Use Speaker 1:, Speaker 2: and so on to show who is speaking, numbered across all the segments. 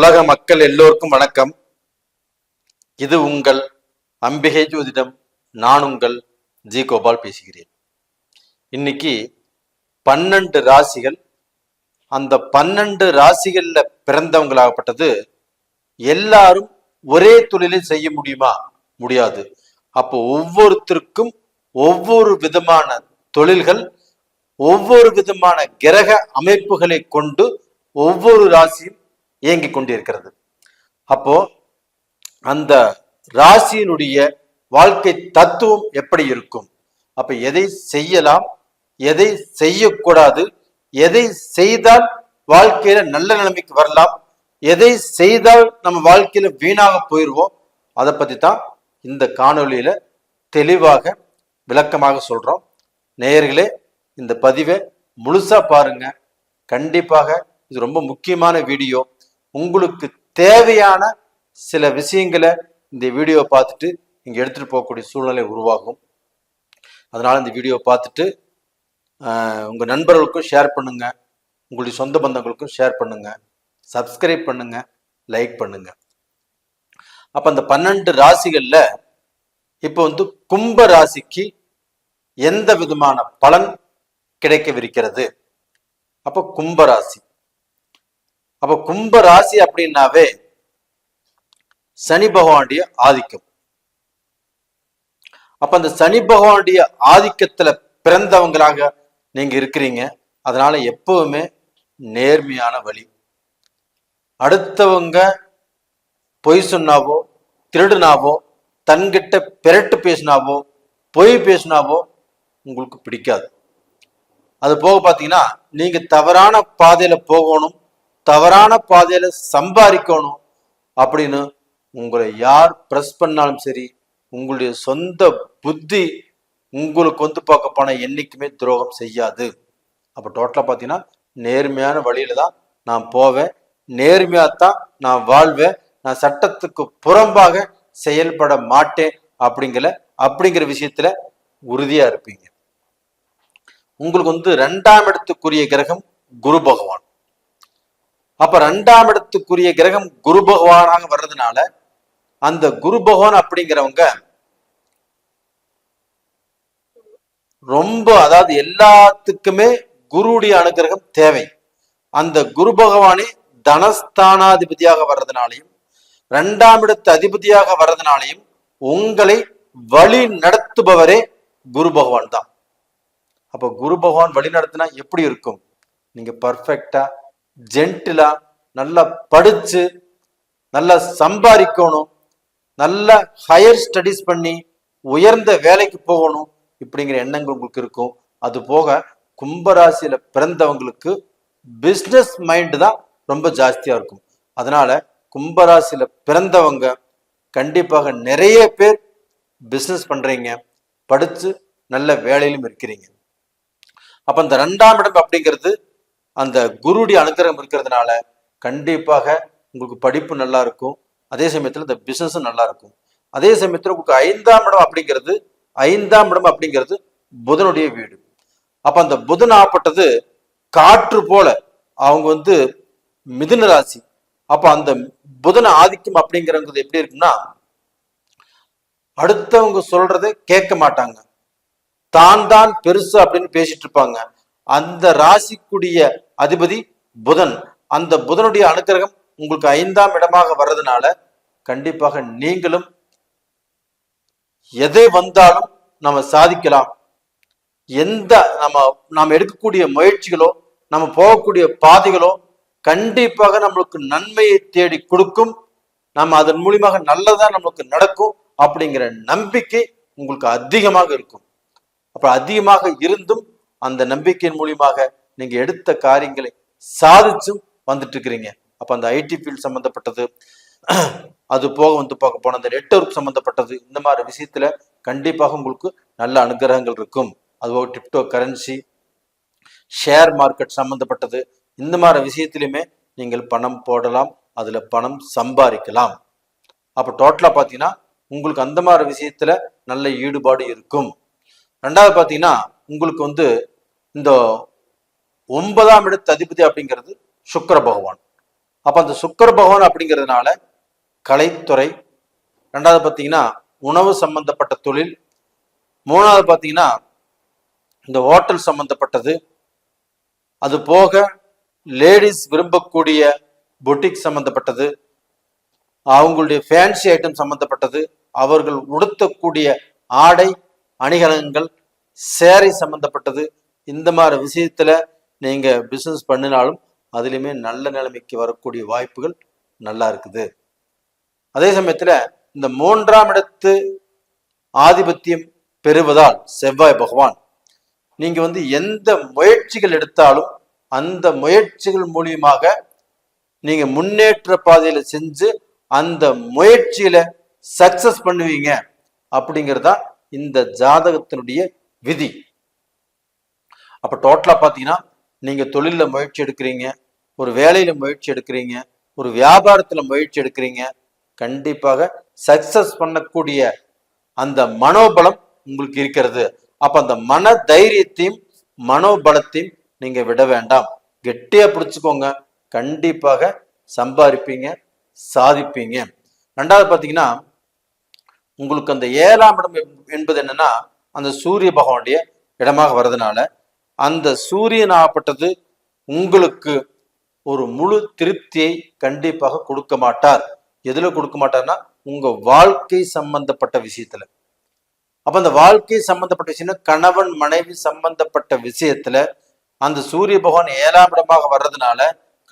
Speaker 1: உலக மக்கள் எல்லோருக்கும் வணக்கம். இது உங்கள் அம்பிகை ஜோதிடம் நான் உங்கள் ஜி கோபால் பேசுகிறேன். இன்னைக்கு பன்னெண்டு ராசிகள் அந்த பன்னெண்டு ராசிகள்ல பிறந்தவங்களாகப்பட்டது எல்லாரும் ஒரே தொழிலில் செய்ய முடியுமா? முடியாது. அப்போ ஒவ்வொருத்தருக்கும் ஒவ்வொரு விதமான தொழில்கள் ஒவ்வொரு விதமான கிரக அமைப்புகளை கொண்டு ஒவ்வொரு ராசியும் இயங்கி கொண்டிருக்கிறது. அப்போ அந்த ராசியினுடைய வாழ்க்கை தத்துவம் எப்படி இருக்கும்? அப்ப எதை செய்யலாம்? எதை செய்யக்கூடாது? எதை செய்தால் வாழ்க்கையில நல்ல நிலைமைக்கு வரலாம்? எதை செய்தால் நம்ம வாழ்க்கையில வீணாக போயிடுவோம் அதை பத்தி தான் இந்த காணொளியில தெளிவாக விளக்கமாக சொல்றோம். நேயர்களே இந்த பதிவை முழுசா பாருங்க. கண்டிப்பாக இது ரொம்ப முக்கியமான வீடியோ. உங்களுக்கு தேவையான சில விஷயங்களை இந்த வீடியோ பார்த்துட்டு இங்கே எடுத்துகிட்டு போகக்கூடிய சூழ்நிலை உருவாகும். அதனால் இந்த வீடியோ பார்த்துட்டு உங்கள் நண்பர்களுக்கும் ஷேர் பண்ணுங்கள் உங்களுடைய சொந்த பந்தங்களுக்கும் ஷேர் பண்ணுங்கள் சப்ஸ்கிரைப் பண்ணுங்கள் லைக் பண்ணுங்கள் அப்போ அந்த பன்னெண்டு ராசிகளில் இப்போ வந்து கும்ப ராசிக்கு எந்த விதமான பலன் கிடைக்கவிருக்கிறது? அப்போ கும்பராசி அப்ப கும்ப ராசி அப்படின்னாவே சனி பகவானுடைய ஆதிக்கம். அப்ப அந்த சனி பகவானுடைய ஆதிக்கத்துல பிறந்தவங்களாக நீங்க இருக்கிறீங்க. அதனால எப்பவுமே நேர்மையான வழி. அடுத்தவங்க பொய் சொன்னாவோ திருடுனாவோ தன்கிட்ட பிரட்டு பேசினாவோ பொய் பேசினாவோ உங்களுக்கு பிடிக்காது. அது போக பார்த்தீங்கன்னா நீங்க தவறான பாதையில போகணும். தவறான பாதையில சம்பாதிக்கணும் அப்படின்னு உங்களை யார் பிரஸ் பண்ணாலும் சரி உங்களுடைய சொந்த புத்தி உங்களுக்கு வந்து பார்க்க போன என்னைக்குமே துரோகம் செய்யாது. அப்போ டோட்டலாக பார்த்தீங்கன்னா நேர்மையான வழியில தான் நான் போவேன். நேர்மையாக தான் நான் வாழ்வேன். நான் சட்டத்துக்கு புறம்பாக செயல்பட மாட்டேன் அப்படிங்கிற அப்படிங்கிற விஷயத்துல உறுதியா இருப்பீங்க. உங்களுக்கு வந்து ரெண்டாம் இடத்துக்குரிய கிரகம் குரு பகவான். அப்ப ரெண்டாம் இடத்துக்குரிய கிரகம் குரு பகவானாக வர்றதுனால அந்த குரு பகவான் அப்படிங்கிறவங்க ரொம்ப அதாவது எல்லாத்துக்குமே குருடைய அனுகிரகம் தேவை. அந்த குரு பகவானே தனஸ்தானாதிபதியாக வர்றதுனாலையும் ரெண்டாம் இடத்து அதிபதியாக வர்றதுனாலையும் உங்களை வழி நடத்துபவரே குரு பகவான் தான். அப்ப குரு பகவான் வழி நடத்தினா எப்படி இருக்கும்? நீங்க பர்ஃபெக்டா ஜென்டிலா நல்லா படிச்சு நல்லா சம்பாதிக்கணும் நல்ல ஹையர் ஸ்டடிஸ் பண்ணி உயர்ந்த வேலைக்கு போகணும் இப்படிங்கிற எண்ணங்கள் உங்களுக்கு இருக்கும். அது போக கும்பராசியில பிறந்தவங்களுக்கு பிஸ்னஸ் மைண்டு தான் ரொம்ப ஜாஸ்தியா இருக்கும். அதனால கும்பராசியில பிறந்தவங்க கண்டிப்பாக நிறைய பேர் பிஸ்னஸ் பண்றீங்க படிச்சு நல்ல வேலையிலும் இருக்கிறீங்க. அப்ப இந்த ரெண்டாம் இடம் அப்படிங்கிறது அந்த குருடைய அனுகிரகம் இருக்கிறதுனால கண்டிப்பாக உங்களுக்கு படிப்பு நல்லா இருக்கும் அதே சமயத்துல இந்த பிசினஸும் நல்லா இருக்கும் அதே சமயத்துல உங்களுக்கு ஐந்தாம் இடம் அப்படிங்கிறது ஐந்தாம் இடம் அப்படிங்கிறது புதனுடைய வீடு. அப்ப அந்த புதன் ஆப்பட்டது காற்று போல அவங்க வந்து மிதுன ராசி. அப்ப அந்த புதன ஆதிக்கம் அப்படிங்கிறது எப்படி இருக்குன்னா அடுத்தவங்க சொல்றதை கேட்க மாட்டாங்க. தான் தான் பெருசு அப்படின்னு பேசிட்டு இருப்பாங்க. அந்த ராசிக்குரிய அதிபதி புதன். அந்த புதனுடைய அனுக்கிரகம் உங்களுக்கு ஐந்தாம் இடமாக வர்றதுனால கண்டிப்பாக நீங்களும் எதை வந்தாலும் நம்ம சாதிக்கலாம். எந்த நம்ம நாம் எடுக்கக்கூடிய முயற்சிகளோ நம்ம போகக்கூடிய பாதைகளோ கண்டிப்பாக நம்மளுக்கு நன்மையை தேடி கொடுக்கும். நம்ம அதன் மூலியமாக நல்லதா நம்மளுக்கு நடக்கும் அப்படிங்கிற நம்பிக்கை உங்களுக்கு அதிகமாக இருக்கும். அப்ப அதிகமாக இருந்தும் அந்த நம்பிக்கையின் மூலியமாக நீங்க எடுத்த காரியங்களை சாதிச்சும் வந்துட்டு இருக்கிறீங்க அப்ப அந்த ஐடி ஃபீல்ட் சம்பந்தப்பட்டது அது போக வந்து பார்க்க போன அந்த நெட்ஒர்க் சம்பந்தப்பட்டது இந்த மாதிரி விஷயத்துல கண்டிப்பாக உங்களுக்கு நல்ல அனுகிரகங்கள் இருக்கும். அதுபோக டிப்டோ கரன்சி ஷேர் மார்க்கெட் சம்பந்தப்பட்டது இந்த மாதிரி விஷயத்திலுமே நீங்கள் பணம் போடலாம் அதுல பணம் சம்பாதிக்கலாம். அப்ப டோட்டலா பாத்தீங்கன்னா உங்களுக்கு அந்த மாதிரி விஷயத்துல நல்ல ஈடுபாடு இருக்கும். ரெண்டாவது பாத்தீங்கன்னா உங்களுக்கு வந்து இந்த ஒன்பதாம் இடத்து அதிபதி அப்படிங்கிறது சுக்கர பகவான். அப்போ அந்த சுக்கர பகவான் அப்படிங்கிறதுனால கலைத்துறை ரெண்டாவது பார்த்தீங்கன்னா உணவு சம்பந்தப்பட்ட தொழில் மூணாவது பார்த்தீங்கன்னா இந்த ஹோட்டல் சம்பந்தப்பட்டது. அது போக லேடிஸ் விரும்பக்கூடிய பொட்டிக் சம்பந்தப்பட்டது. அவங்களுடைய ஃபேன்சி ஐட்டம் சம்பந்தப்பட்டது. அவர்கள் உடுத்தக்கூடிய ஆடை அணிகலன்கள் சேரை சம்பந்தப்பட்டது. இந்த மாதிரி விஷயத்துல நீங்க பிசினஸ் பண்ணினாலும் அதுலயுமே நல்ல நிலைமைக்கு வரக்கூடிய வாய்ப்புகள் நல்லா இருக்குது. அதே சமயத்துல இந்த மூன்றாம் இடத்து ஆதிபத்தியம் பெறுவதால் செவ்வாய் பகவான் நீங்க வந்து எந்த முயற்சிகள் எடுத்தாலும் அந்த முயற்சிகள் மூலியமாக நீங்க முன்னேற்ற பாதையில செஞ்சு அந்த முயற்சியில சக்சஸ் பண்ணுவீங்க. அப்படிங்கறதா இந்த ஜாதகத்தினுடைய விதி. அப்ப டோட்டலா பாத்தீங்கன்னா நீங்க தொழில முயற்சி எடுக்கிறீங்க ஒரு வேலையில முயற்சி எடுக்கிறீங்க ஒரு வியாபாரத்துல முயற்சி எடுக்கிறீங்க கண்டிப்பாக சக்சஸ் பண்ணக்கூடிய அந்த மனோபலம் உங்களுக்கு இருக்கிறது. அப்ப அந்த மன தைரியத்தையும் மனோபலத்தையும் நீங்க விட வேண்டாம். கெட்டியா பிடிச்சுக்கோங்க. கண்டிப்பாக சம்பாதிப்பீங்க சாதிப்பீங்க. ரெண்டாவது பாத்தீங்கன்னா உங்களுக்கு அந்த ஏழாம் இடம் என்பது என்னன்னா அந்த சூரிய பகவானுடைய இடமாக வர்றதுனால அந்த சூரியன் ஆகப்பட்டது உங்களுக்கு ஒரு முழு திருப்தியை கண்டிப்பாக கொடுக்க மாட்டார். எதுல கொடுக்க மாட்டார்னா உங்க வாழ்க்கை சம்பந்தப்பட்ட விஷயத்துல. அப்ப அந்த வாழ்க்கை சம்பந்தப்பட்ட விஷயம் கணவன் மனைவி சம்பந்தப்பட்ட விஷயத்துல அந்த சூரிய பகவான் ஏழாம் இடமாக வர்றதுனால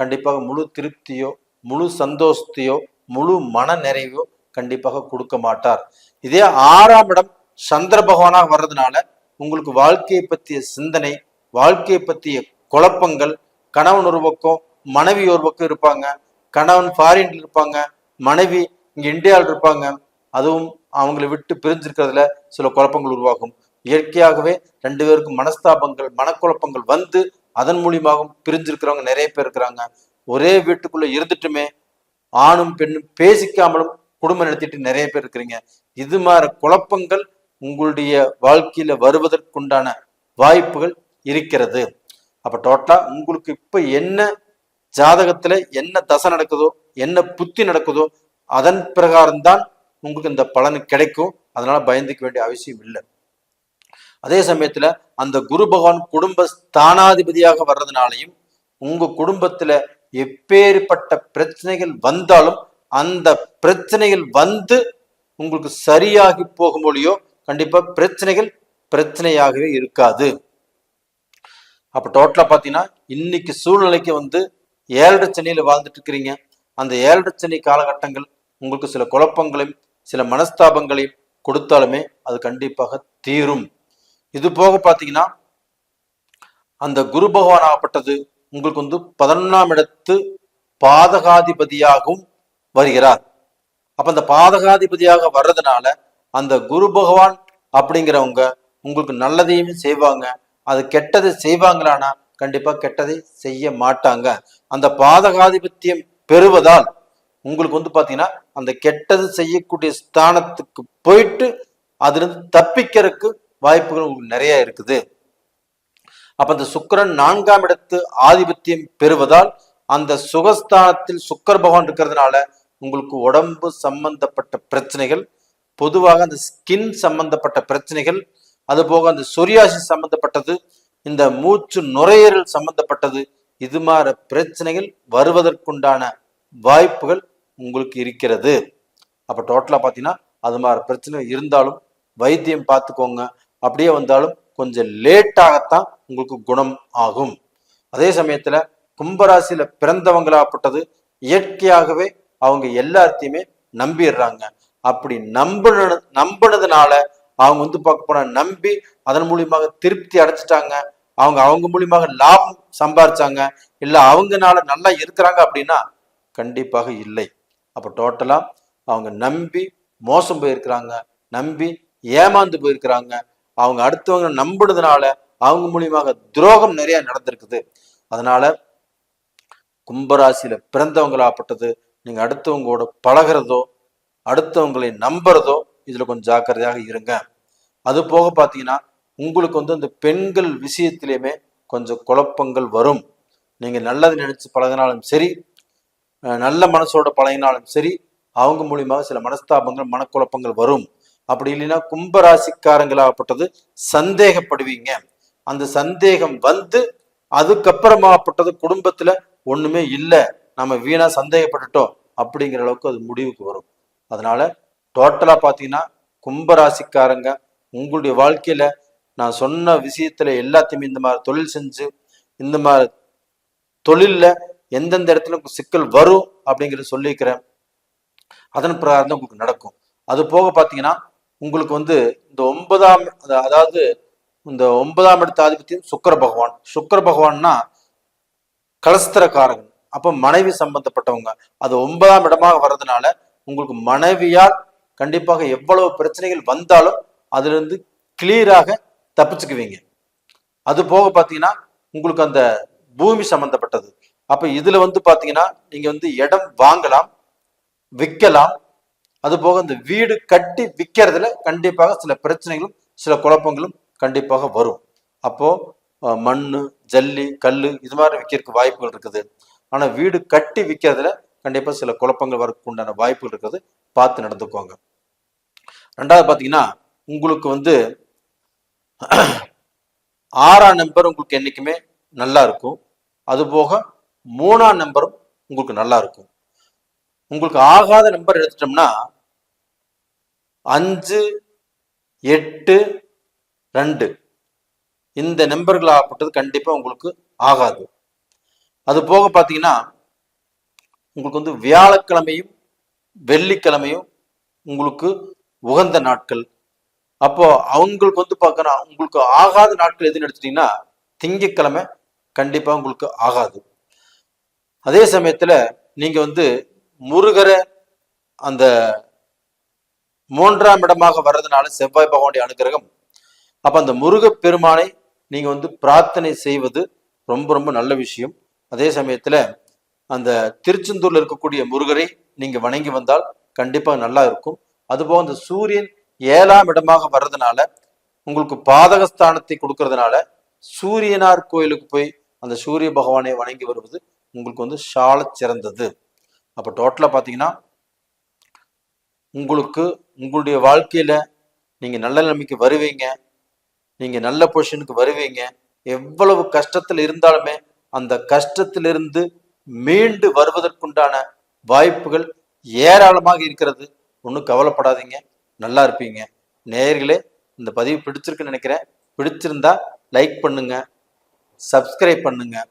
Speaker 1: கண்டிப்பாக முழு திருப்தியோ முழு சந்தோஷத்தையோ முழு மன நிறைவோ கண்டிப்பாக கொடுக்க மாட்டார். இதே ஆறாம் இடம் சந்திர பகவானாக வர்றதுனால உங்களுக்கு வாழ்க்கையை பற்றிய சிந்தனை வாழ்க்கையை பற்றிய குழப்பங்கள் கணவன் ஒரு பக்கம் மனைவி ஒரு பக்கம் இருப்பாங்க. கணவன் ஃபாரின்ல இருப்பாங்க. மனைவி இங்கே இந்தியாவில் இருப்பாங்க. அதுவும் அவங்களை விட்டு பிரிஞ்சிருக்கிறதுல சில குழப்பங்கள் உருவாகும். இயற்கையாகவே ரெண்டு பேருக்கும் மனஸ்தாபங்கள் மனக்குழப்பங்கள் வந்து அதன் மூலியமாகவும் பிரிஞ்சிருக்கிறவங்க நிறைய பேர் இருக்கிறாங்க. ஒரே வீட்டுக்குள்ள இருந்துட்டுமே ஆணும் பெண்ணும் பேசிக்காமலும் குடும்பம் நடத்திட்டு நிறைய பேர் இருக்கிறீங்க. இது மாதிரி குழப்பங்கள் உங்களுடைய வாழ்க்கையில வருவதற்குண்டான வாய்ப்புகள் இருக்கிறது. அப்ப டோட்டலா உங்களுக்கு இப்ப என்ன ஜாதகத்துல என்ன தசை நடக்குதோ என்ன புத்தி நடக்குதோ அதன் பிரகாரம் தான் உங்களுக்கு இந்த பலன் கிடைக்கும். அதனால பயந்துக்க வேண்டிய அவசியம் இல்லை. அதே சமயத்துல அந்த குரு பகவான் குடும்ப ஸ்தானாதிபதியாக வர்றதுனாலையும் உங்க குடும்பத்துல எப்பேற்பட்ட பிரச்சனைகள் வந்தாலும் அந்த பிரச்சனைகள் வந்து உங்களுக்கு சரியாகி போகும் கண்டிப்பாக கண்டிப்பா பிரச்சனைகள் பிரச்சனையாகவே இருக்காது. அப்ப டோட்டலா பாத்தீங்கன்னா இன்னைக்கு சூழ்நிலைக்கு வந்து ஏழரை சனியில வாழ்ந்துட்டு இருக்கிறீங்க அந்த ஏழரை சனி காலகட்டங்கள் உங்களுக்கு சில குழப்பங்களையும் சில மனஸ்தாபங்களையும் கொடுத்தாலுமே அது கண்டிப்பாக தீரும். இது போக பாத்தீங்கன்னா அந்த குரு பகவான் ஆகப்பட்டது உங்களுக்கு வந்து பதினொன்றாம் இடத்து பாதகாதிபதியாகவும் வருகிறார். அப்ப அந்த பாதகாதிபதியாக வர்றதுனால அந்த குரு பகவான் அப்படிங்கிறவங்க உங்களுக்கு நல்லதையுமே செய்வாங்க. அது கெட்டதை செய்வாங்களானா கண்டிப்பா கெட்டதை செய்ய மாட்டாங்க. அந்த பாதகாதிபத்தியம் பெறுவதால் உங்களுக்கு வந்து பாத்தீங்கன்னா அந்த கெட்டது செய்யக்கூடிய ஸ்தானத்துக்கு போயிட்டு அதிலிருந்து தப்பிக்கிறதுக்கு வாய்ப்புகள் உங்களுக்கு நிறைய இருக்குது. அப்ப அந்த சுக்கிரன் நான்காம் இடத்து ஆதிபத்தியம் பெறுவதால் அந்த சுகஸ்தானத்தில் சுக்கர பகவான் இருக்கிறதுனால உங்களுக்கு உடம்பு சம்பந்தப்பட்ட பிரச்சனைகள் பொதுவாக அந்த ஸ்கின் சம்பந்தப்பட்ட பிரச்சனைகள் அது போக அந்த சொரியாசி சம்பந்தப்பட்டது இந்த மூச்சு நுரையீரல் சம்பந்தப்பட்டது இது மாதிரி பிரச்சனைகள் வருவதற்குண்டான வாய்ப்புகள் உங்களுக்கு இருக்கிறது. அப்போ டோட்டலாக பார்த்தீங்கன்னா அது மாதிரி பிரச்சனை இருந்தாலும் வைத்தியம் பார்த்துக்கோங்க அப்படியே வந்தாலும் கொஞ்சம் லேட்டாகத்தான் உங்களுக்கு குணம் ஆகும். அதே சமயத்தில் கும்பராசியில் பிறந்தவங்களாப்பட்டது இயற்கையாகவே அவங்க எல்லாத்தையுமே நம்பிடுறாங்க. அப்படி நம்பின நம்பினதுனால அவங்க வந்து பார்க்க போனா நம்பி அதன் மூலியமாக திருப்தி அடைச்சிட்டாங்க அவங்க அவங்க மூலியமாக லாபம் சம்பாரிச்சாங்க. இல்லை அவங்கனால நல்லா இருக்கிறாங்க அப்படின்னா கண்டிப்பாக இல்லை. அப்ப டோட்டலா அவங்க நம்பி மோசம் போயிருக்கிறாங்க. நம்பி ஏமாந்து போயிருக்கிறாங்க. அவங்க அடுத்தவங்க நம்பினதுனால அவங்க மூலியமாக துரோகம் நிறைய நடந்திருக்குது. அதனால கும்பராசியில பிறந்தவங்களாப்பட்டது நீங்க அடுத்தவங்களோட பழகிறதோ அடுத்தவங்களை நம்புறதோ இதுல கொஞ்சம் ஜாக்கிரதையாக இருங்க. அது போக பாத்தீங்கன்னா உங்களுக்கு வந்து அந்த பெண்கள் விஷயத்திலையுமே கொஞ்சம் குழப்பங்கள் வரும். நீங்க நல்லது நினைச்சு பழகினாலும் சரி அஹ், நல்ல மனசோட பழகினாலும் சரி அவங்க மூலியமாக சில மனஸ்தாபங்கள் மனக்குழப்பங்கள் வரும். அப்படி இல்லைன்னா கும்பராசிக்காரங்களாகப்பட்டது சந்தேகப்படுவீங்க. அந்த சந்தேகம் வந்து அதுக்கப்புறமாப்பட்டது குடும்பத்துல ஒண்ணுமே இல்லை நம்ம வீணா சந்தேகப்பட்டுட்டோம் அப்படிங்கிற அளவுக்கு அது முடிவுக்கு வரும். அதனால டோட்டலாக பார்த்தீங்கன்னா கும்பராசிக்காரங்க உங்களுடைய வாழ்க்கையில நான் சொன்ன விஷயத்துல எல்லாத்தையுமே இந்த மாதிரி தொழில் செஞ்சு இந்த மாதிரி தொழில்ல எந்தெந்த இடத்துல சிக்கல் வரும் அப்படிங்கிறத சொல்லியிருக்கிறேன் அதன் பிரகாரம் தான் உங்களுக்கு நடக்கும். அது போக பார்த்தீங்கன்னா உங்களுக்கு வந்து இந்த ஒன்பதாம் அதாவது இந்த ஒன்பதாம் இடத்த ஆதிபத்தியம் சுக்கர பகவான். சுக்கர பகவான்னா கலஸ்திரக்காரகன். அப்போ மனைவி சம்பந்தப்பட்டவங்க. அது ஒன்பதாம் இடமாக வர்றதுனால உங்களுக்கு மனைவியால் கண்டிப்பாக எவ்வளவு பிரச்சனைகள் வந்தாலும் அதுலேருந்து கிளியராக தப்பிச்சுக்குவீங்க. அது போக பார்த்தீங்கன்னா உங்களுக்கு அந்த பூமி சம்பந்தப்பட்டது. அப்ப இதுல வந்து பாத்தீங்கன்னா நீங்க வந்து இடம் வாங்கலாம் விற்கலாம். அது போக இந்த வீடு கட்டி விற்கிறதுல கண்டிப்பாக சில பிரச்சனைகளும் சில குழப்பங்களும் கண்டிப்பாக வரும். அப்போ மண் ஜல்லி கல் இது மாதிரி விற்கிறதுக்கு வாய்ப்புகள் இருக்குது. ஆனா வீடு கட்டி விற்கிறதுல கண்டிப்பாக சில குழப்பங்கள் வரக்கு உண்டான வாய்ப்புகள் இருக்கிறது பார்த்து நடந்துக்கோங்க. ரெண்டாவது பார்த்தீங்கன்னா உங்களுக்கு வந்து ஆறாம் நம்பர் உங்களுக்கு என்னைக்குமே நல்லா இருக்கும். அதுபோக மூணாம் நம்பரும் உங்களுக்கு நல்லா இருக்கும். உங்களுக்கு ஆகாத நம்பர் எடுத்துட்டோம்னா அஞ்சு எட்டு ரெண்டு. இந்த நம்பர்கள் ஆகப்பட்டது கண்டிப்பாக உங்களுக்கு ஆகாது. அது போக பார்த்தீங்கன்னா உங்களுக்கு வந்து வியாழக்கிழமையும் வெள்ளிக்கிழமையும் உங்களுக்கு உகந்த நாட்கள். அப்போ அவங்களுக்கு வந்து பார்க்கணும் உங்களுக்கு ஆகாத நாட்கள் எதுன்னு எடுத்துட்டீங்கன்னா திங்கக்கிழமை கண்டிப்பா உங்களுக்கு ஆகாது. அதே சமயத்துல நீங்க வந்து முருகரை அந்த மூன்றாம் இடமாக வர்றதுனால செவ்வாய் பகவானுடைய அனுகிரகம். அப்ப அந்த முருக பெருமானை நீங்க வந்து பிரார்த்தனை செய்வது ரொம்ப ரொம்ப நல்ல விஷயம். அதே சமயத்துல அந்த திருச்செந்தூர்ல இருக்கக்கூடிய முருகரை நீங்க வணங்கி வந்தால் கண்டிப்பா நல்லா இருக்கும். அதுபோக அந்த சூரியன் ஏழாம் இடமாக வர்றதுனால உங்களுக்கு பாதகஸ்தானத்தை கொடுக்கறதுனால சூரியனார் கோயிலுக்கு போய் அந்த சூரிய பகவானை வணங்கி வருவது உங்களுக்கு வந்து சால சிறந்தது. அப்போ டோட்டலாக பார்த்தீங்கன்னா உங்களுக்கு உங்களுடைய வாழ்க்கையில நீங்கள் நல்ல நிலைமைக்கு வருவீங்க. நீங்கள் நல்ல பொசிஷனுக்கு வருவீங்க. எவ்வளவு கஷ்டத்தில் இருந்தாலுமே அந்த கஷ்டத்திலிருந்து மீண்டு வருவதற்குண்டான வாய்ப்புகள் ஏராளமாக இருக்கிறது. ஒன்றும் கவலைப்படாதீங்க. நல்லா இருப்பீங்க. நேர்களே இந்த பதிவு பிடிச்சிருக்குன்னு நினைக்கிறேன். பிடிச்சிருந்தா லைக் பண்ணுங்க. சப்ஸ்கிரைப் பண்ணுங்க.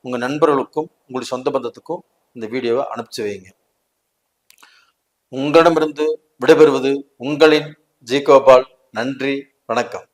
Speaker 1: உங்க நண்பர்களுக்கும் உங்களுடைய சொந்த பந்தத்துக்கும் இந்த வீடியோவை அனுப்பிச்சு வைங்க. உங்களிடமிருந்து விடைபெறுவது உங்களின் ஜி கோபால். நன்றி. வணக்கம்.